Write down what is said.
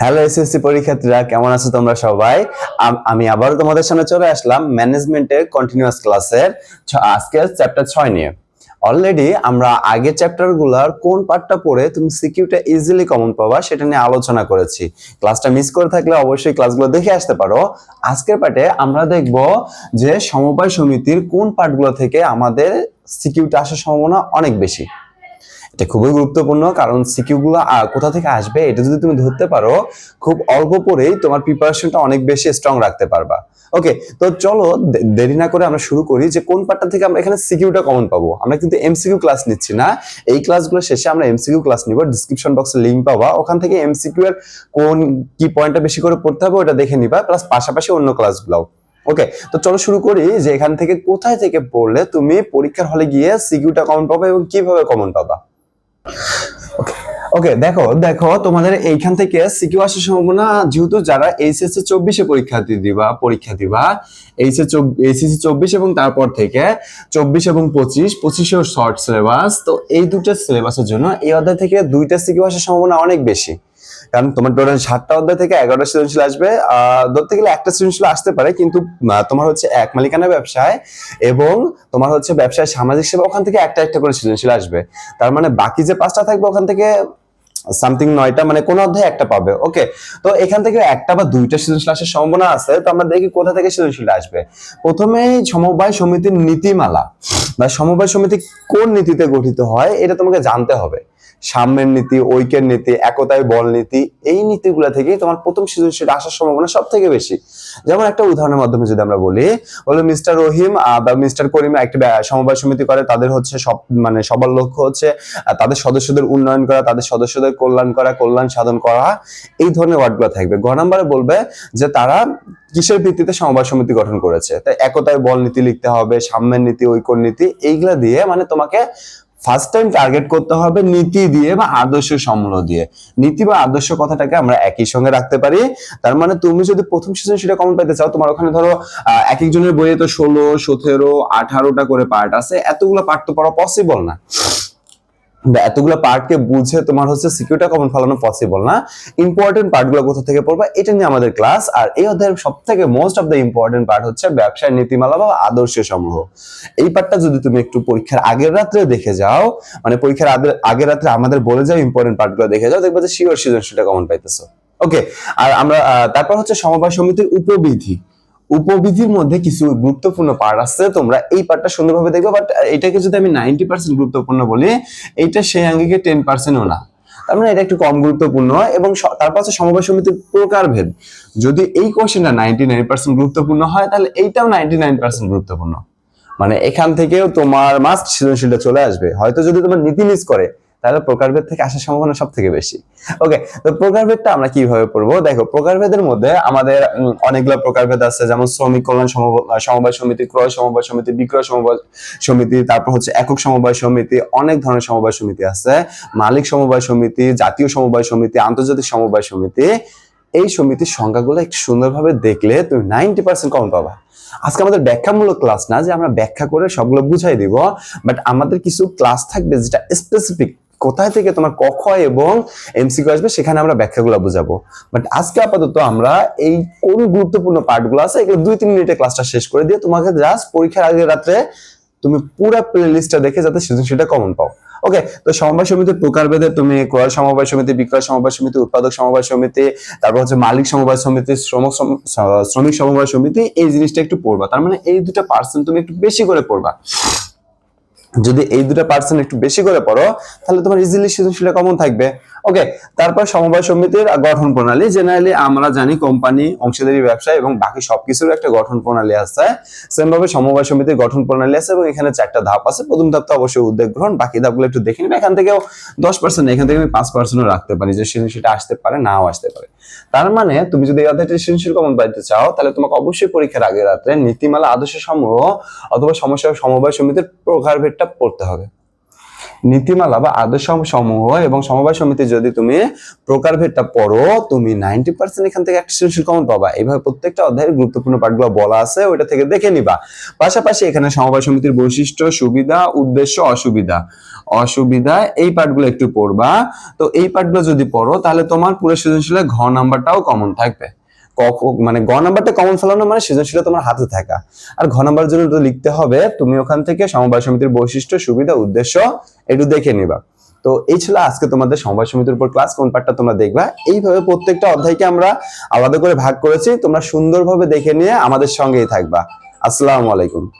Hello SSC পরীক্ষার্থীরা, কেমন আছো তোমরা সবাই? আমি আবারও তোমাদের সামনে চলে আসলাম ম্যানেজমেন্টের কন্টিনিউয়াস ক্লাসের ছ- আজকে চ্যাপ্টার ছয় নিয়ে। অলরেডি আমরা আগের চ্যাপ্টারগুলার কোন পার্টটা পড়ে তুমি সিকিউটা ইজিলি কমন পাবা, সেটা নিয়ে আলোচনা করেছি। ক্লাসটা মিস করে থাকলে অবশ্যই ক্লাসগুলো দেখে আসতে পারো। আজকের পার্টে আমরা দেখব যে সমবায় সমিতির কোন পার্টগুলো থেকে আমাদের সিকিউটা আসার সম্ভাবনা অনেক বেশি। এটা খুবই গুরুত্বপূর্ণ, কারণ সিকিউ গুলো কোথা থেকে আসবে এটা যদি তুমি ধরতে পারো, খুব অল্প পরেই তোমার প্রিপারেশনটা অনেক বেশি স্ট্রং রাখতে পারবা। ওকে তো চলো দেরি না করে আমরা শুরু করি যে কোন পার্টটা থেকে আমরা এখানে সিকিউটা কমন পাবো। আমরা কিন্তু এমসিকিউ ক্লাস নিচ্ছি না, এই ক্লাসগুলো শেষে আমরা এমসিকিউ ক্লাস নিব ডিসক্রিপশন বক্সে লিংক পাবা, ওখান থেকে এমসিকিউ এর কোন কি পয়েন্টটা বেশি করে পড়তে হবে ওটা দেখে নিবা প্লাস পাশাপাশি অন্য ক্লাসগুলোও ওকে তো চলো শুরু করি যে এখান থেকে কোথায় থেকে পড়লে তুমি পরীক্ষার হলে গিয়ে সিকিউটা কমন পাবা এবং কীভাবে কমন পাবা। ওকে দেখো দেখো, তোমাদের এইখান থেকে সিকিউ আসার সম্ভাবনা যেহেতু যারা এইচএসসি চব্বিশে পরীক্ষা দিবা পরীক্ষা দিবা এইচএসসি চব্বিশ এবং তারপর থেকে চব্বিশ এবং পঁচিশ পঁচিশেও শর্ট সিলেবাস তো এই দুটো সিলেবাসের জন্য এই অধ্যায় থেকে দুইটা সিকিউ আসার সম্ভাবনা অনেক বেশি। কারণ তোমার টোটাল সাতটা অধ্যায় থেকে এগারোটা সৃজনশীল আসবে ধরতে গেলে একটা সৃজনশীল আসতে পারে, কিন্তু তোমার হচ্ছে এক মালিকানা ব্যবসায় এবং তোমার হচ্ছে ব্যবসায় সামাজিক সেবা, ওখান থেকে একটা একটা করে সৃজনশীল আসবে। তার মানে বাকি যে পাঁচটা থাকবে, ওখান থেকে সামথিং নয়টা মানে কোন অধ্যায় একটা পাবে ওকে তো এখান থেকে একটা বা দুইটা সৃজনশীল আসার সম্ভাবনা আছে, তো আমরা দেখি কোথা থেকে সৃজনশীল আসবে। প্রথমে সমবায় সমিতির নীতিমালা, বা সমবায় সমিতি কোন নীতিতে গঠিত হয়, এটা তোমাকে জানতে হবে। সাম্যের নীতি, ঐক্যের নীতি একতায় বল নীতি, এই নীতিগুলা থেকেই তোমার প্রথম সৃজনশীল আসার সম্ভাবনা সব থেকে বেশি। যেমন একটা উদাহরণের মাধ্যমে যদি আমরা বলি, বলে মিস্টার রহিম বা মিস্টার করিম একটা সমবায় সমিতি করে, তাদের হচ্ছে সব মানে সবার লক্ষ্য হচ্ছে তাদের সদস্যদের উন্নয়ন করা, তাদের সদস্যদের কল্যাণ করা, কল্যাণ সাধন করা, এই ধরনের ওয়ার্ডগুলো থাকবে। গ নাম্বারে বলবে যে তারা কিসের ভিত্তিতে সমবায় সমিতি গঠন করেছে? তাই একতায় বল নীতি লিখতে হবে, সাম্যের নীতি ঐক্য নীতি, এইগুলা দিয়ে মানে তোমাকে ফার্স্ট টাইম টার্গেট করতে হবে নীতি দিয়ে বা আদর্শ সমূল দিয়ে। নীতি বা আদর্শ কথাটাকে আমরা একই সঙ্গে রাখতে পারি। তার মানে তুমি যদি প্রথম সিজন সেটা কমন পাইতে চাও, তোমার ওখানে ধরো এক একজনের বইয়ে তো ষোলো, সতেরো, আঠারোটা করে পার্ট আছে। এতগুলো পার্ট তো পড়া পসিবল না। এতগুলো পার্টকে বুঝে তোমার হচ্ছে সিকিউরিটা কমন ফেলানো পসিবল না। ইম্পর্টেন্ট পার্টগুলো কোথা থেকে পড়বা, এটা নিয়ে আমাদের ক্লাস আর এই অধ্যায়ের সব থেকে most of the important part হচ্ছে ব্যবসায় নীতিমালা বা আদর্শ সমূহ। এই পার্টটা যদি তুমি একটু পরীক্ষার আগের রাত্রে দেখে যাও মানে পরীক্ষার আগে- আগের রাত্রে আমাদের বলে যাও ইম্পর্টেন্ট পার্টগুলো দেখে যাও, দেখবে যে শিওর সৃজনশীলটা কমন পাইতেছো। ওকে আর আমরা তারপর হচ্ছে সমবায় সমিতির উপবিধি উপবিধির মধ্যে কিছু গুরুত্বপূর্ণ পার্ট আছে, তোমরা এই পার্টটা সুন্দরভাবে দেখবে বাট এটাকে যদি আমি নাইনটি পার্সেন্ট গুরুত্বপূর্ণ বলি এইটা সেই আঙ্গিকে টেন পার্সেন্টও না। তার মানে এটা একটু কম গুরুত্বপূর্ণ এবং তারপর হচ্ছে সমবায় সমিতির প্রকারভেদ যদি এই কোশ্চেনটা নাইনটি নাইন পার্সেন্ট গুরুত্বপূর্ণ হয়, তাহলে এইটাও নাইনটি নাইন পার্সেন্ট গুরুত্বপূর্ণ। মানে এখান থেকেও তোমার মাস্ট সৃজনশীলটা চলে আসবে। হয়তো যদি তোমার নীতি মিস করে তাহলে প্রকারভেদ থেকে আসার সম্ভাবনা সব থেকে বেশি। ওকে তো প্রকারভেদটা আমরা কীভাবে পড়ব? দেখো প্রকারভেদের মধ্যে আমাদের অনেকগুলো প্রকারভেদ আছে, যেমন শ্রমিক কল্যাণ সমব- সমবায় সমিতি, ক্রয় সমবায় সমিতি, বিক্রয় সমবায় সমিতি, তারপর হচ্ছে একক সমবায় সমিতি, অনেক ধরনের সমবায় সমিতি আছে। মালিক সমবায় সমিতি, জাতীয় সমবায় সমিতি, আন্তর্জাতিক সমবায় সমিতি। এই সমিতির সংখ্যাগুলো একটু সুন্দরভাবে দেখলে তুমি নাইনটি পার্সেন্ট কম পাবা। আজকে আমাদের ব্যাখ্যামূলক ক্লাস না, যে আমরা ব্যাখ্যা করে সবগুলো বুঝাই দিব বাট আমাদের কিছু ক্লাস থাকবে যেটা স্পেসিফিক কোথায় থেকে তোমার ক, খ এবং এমসিকিউ আসবে সেখানে আমরা ব্যাখ্যাগুলো বুঝাবো। বাট আজকে আপাতত আমরা এই কোন গুরুত্বপূর্ণ পার্টগুলো আছে, এগুলো দুই, তিন মিনিটে ক্লাসটা শেষ করে দিয়ে তোমাকে জাস্ট পরীক্ষার আগে রাত্রে তুমি পুরো প্লে লিস্টটা দেখে যাতে সৃজনশীলটা কমন পাও। ওকে তো সমবায় সমিতির প্রকারভেদে তুমি ক্রয় সমবায় সমিতি, বিক্রয় সমবায় সমিতি, উৎপাদক সমবায় সমিতি, তারপর হচ্ছে মালিক সমবায় সমিতি শ্রম সম- শ্রমিক সমবায় সমিতি, এই জিনিসটা একটু পড়বা। তার মানে এই দুটো পার্সেন্ট তুমি একটু বেশি করে পড়বা। যদি এই দুটো পার্সেন্ট একটু বেশি করে পড়ো তাহলে তোমার ইজিলি সৃজনশীলতা কমন থাকবে। ওকে তারপর সমবায় সমিতির গঠন প্রণালী। জেনারেলি আমরা জানি কোম্পানি অংশীদারি ব্যবসা এবং বাকি সবকিছুর একটা গঠন প্রণালী আছে। সেম ভাবে সমবায় সমিতির গঠন প্রণালী আছে এবং এখানে চারটা ধাপ আছে। প্রথম ধাপ তো অবশ্যই উদ্যোগ গ্রহণ, বাকি ধাপগুলো একটু দেখে নিবে। এখান থেকেও দশ পার্সেন্ট এখান থেকে আমি পাঁচ পার্সেন্টও রাখতে পারি যে সৃজনশীলটা আসতে পারে, নাও আসতে পারে। তার মানে তুমি যদি অধ্যায়টা সৃজনশীল কমন পাইতে চাও, তাহলে তোমাকে অবশ্যই পরীক্ষার আগে রাত্রে নীতিমালা, আদর্শ সমূহ অথবা সমস্যা সমবায় সমিতির প্রকারভেদটা পড়তে হবে। নীতিমালা বা আদর্শ সমূহ এবং সমবায় সমিতি যদি তুমি প্রকারভেদটা পড়ো, তুমি নাইনটি পার্সেন্ট এখান থেকে একটা কমন পাবা। এইভাবে প্রত্যেকটা অধ্যায়ের গুরুত্বপূর্ণ পাঠগুলো বলা আছে, ওইটা থেকে দেখে নিবা। পাশাপাশি এখানে সমবায় সমিতির বৈশিষ্ট্য, সুবিধা, উদ্দেশ্য, অসুবিধা। অসুবিধা, এই পাঠগুলো একটু পড়বা। তো এই পাঠগুলো যদি পড়ো, তাহলে তোমার পুরো সৃজনশীলের ঘ নাম্বারটাও কমন থাকবে। মানে গ নাম্বারটা কমন ফেলানো মানে সৃজনশীল তোমার হাতে থাকা। আর ঘ নাম্বার জন্য লিখতে হবে, তুমি ওখান থেকে সমবায় সমিতির বৈশিষ্ট্য, সুবিধা, উদ্দেশ্য একটু দেখে নিবা। তো এই ছিল আজকে তোমাদের সমবায় সমিতির উপর ক্লাস কোন পার্টটা তোমরা দেখবা? এইভাবে প্রত্যেকটা অধ্যায়কে আমরা আলাদা করে ভাগ করেছি, তোমরা সুন্দরভাবে দেখে নিয়ে আমাদের সঙ্গেই থাকবা। আসসালামু আলাইকুম।